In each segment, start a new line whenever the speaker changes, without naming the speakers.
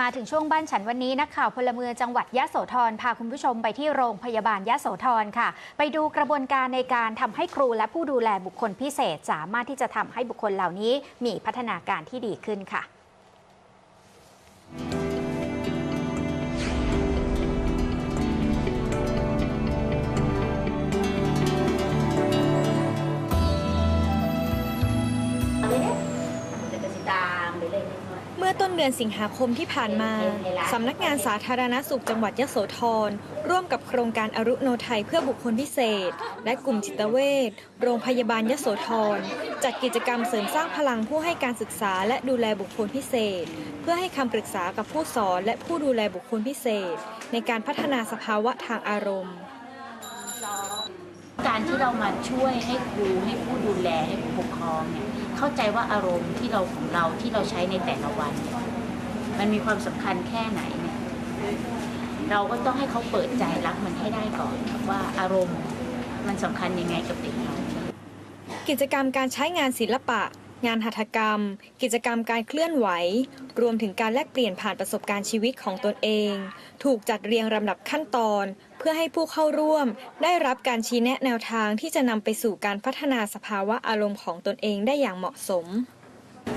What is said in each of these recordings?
มาถึงช่วงบ้านฉันวันนี้นักข่าวพลเมืองจังหวัดยะโสธรพาคุณผู้ชมไปที่โรงพยาบาลยะโสธรค่ะ ไปดูกระบวนการในการทำให้ครูและผู้ดูแลบุคคลพิเศษ สามารถที่จะทำให้บุคคลเหล่านี้มีพัฒนาการที่ดีขึ้นค่ะ
เเมื่อต้นเดือนสิงหาคมที่ผ่านมา สำนักงานสาธารณสุขจังหวัดยโสธร ร่วมกับโครงการอรุโนไทยเพื่อบุคคลพิเศษ และกลุ่มจิตเวชโรงพยาบาลยโสธร จัดกิจกรรมเสริมสร้างพลังผู้ให้การศึกษาและดูแลบุคคลพิเศษ เพื่อให้คำปรึกษากับผู้สอนและผู้ดูแลบุคคลพิเศษ ในการพัฒนาสภาวะทางอารมณ์
การที่เรามาช่วยให้ครูให้ผู้ดูแลให้ผู้ปกครองเนี่ย เข้าใจว่าอารมณ์ที่เราของเราที่เราใช้ในแต่ละวัน มันมีความสำคัญแค่ไหนเนี่ยเราก็ต้องให้เขาเปิดใจรับมันให้ได้ก่อนว่าอารมณ์มันสำคัญยังไงกับเด็กเรา
กิจกรรมการใช้งานศิลปะ งานหัตถกรรม กิจกรรมการเคลื่อนไหว รวมถึงการแลกเปลี่ยนผ่านประสบการณ์ชีวิตของตนเอง ถูกจัดเรียงลำดับขั้นตอน เพื่อให้ผู้เข้าร่วม ได้รับการชี้แนะแนวทางที่จะนำไปสู่การพัฒนาสภาวะอารมณ์ของตนเองได้อย่างเหมาะสม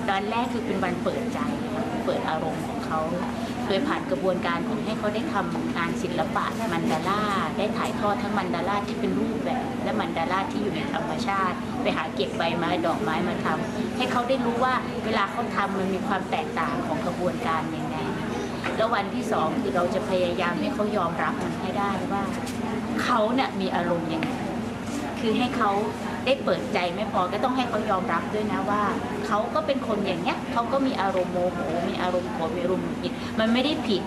ตอนแรกคือเป็นวันเปิดใจ เปิดอารมณ์ของเขาโดยผ่านกระบวนการของให้เขาได้ทำงานศิลปะมันดาล่าได้ถ่ายทอดทั้งมันดาล่าที่เป็นรูปแบบ และมันดาล่าที่อยู่ในธรรมชาติ ไปหาเก็บใบไม้ดอกไม้มาทำให้เขาได้รู้ว่าเวลาเขาทำมันมีความแตกต่างของกระบวนการยังไงแล้ววันที่สองคือเราจะพยายามให้เขายอมรับมันให้ได้ว่าเขาเนี่ยมีอารมณ์ยังไง คือให้เขาได้เปิดใจไม่พอก็ต้องให้เขายอมรับด้วยนะว่าเขาก็เป็นคนอย่างเนี้ยเขาก็มีอารมณ์โมโหมีอารมณ์โกรธมีอารมณ์หงุดหงิดมันไม่ได้ผิด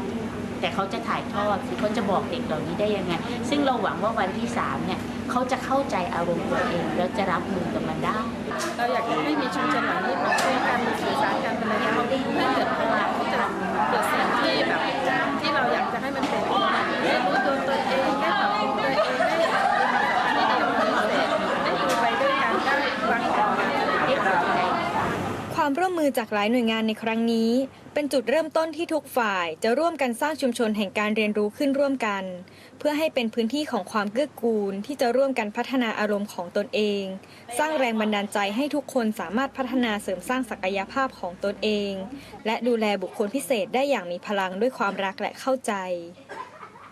แต่เขาจะถ่ายทอดคือเขาจะบอกเด็กเหล่านี้ได้ยังไง ซึ่งเราหวังว่าวันที่สามเนี่ยเขาจะเข้าใจอารมณ์ตัวเอง แล้วจะรับมือกับมันได้
เราอยากจะให้มีชุมชนเหล่านี้มาช่วยกันมาสื่อสารกันเป็นระยะให้เกิดพลังที่จะเกิดสิ่งที่แบบที่เราอยากจะให้มันเป็นได้รู้ตัวตนเองได้ปรับปรุงตัวเองได้อันนี้ได้ทำพิเศษได้อยู่ไปด้วยกันได้วางแผนงาน
ได้เปิดใจ
ความร่วมมือจากหลายหน่วยงานในครั้งนี้ เป็นจุดเริ่มต้นที่ทุกฝ่ายจะร่วมกันสร้างชุมชนแห่งการเรียนรู้ขึ้นร่วมกัน เพื่อให้เป็นพื้นที่ของความเกื้อกูลที่จะร่วมกันพัฒนาอารมณ์ของตนเอง สร้างแรงบันดาลใจให้ทุกคนสามารถพัฒนาเสริมสร้างศักยภาพของตนเอง และดูแลบุคคลพิเศษได้อย่างมีพลังด้วยความรักและเข้าใจ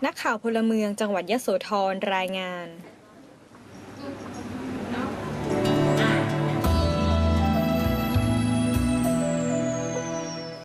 นักข่าวพลเมืองจังหวัดยะโสธรรายงาน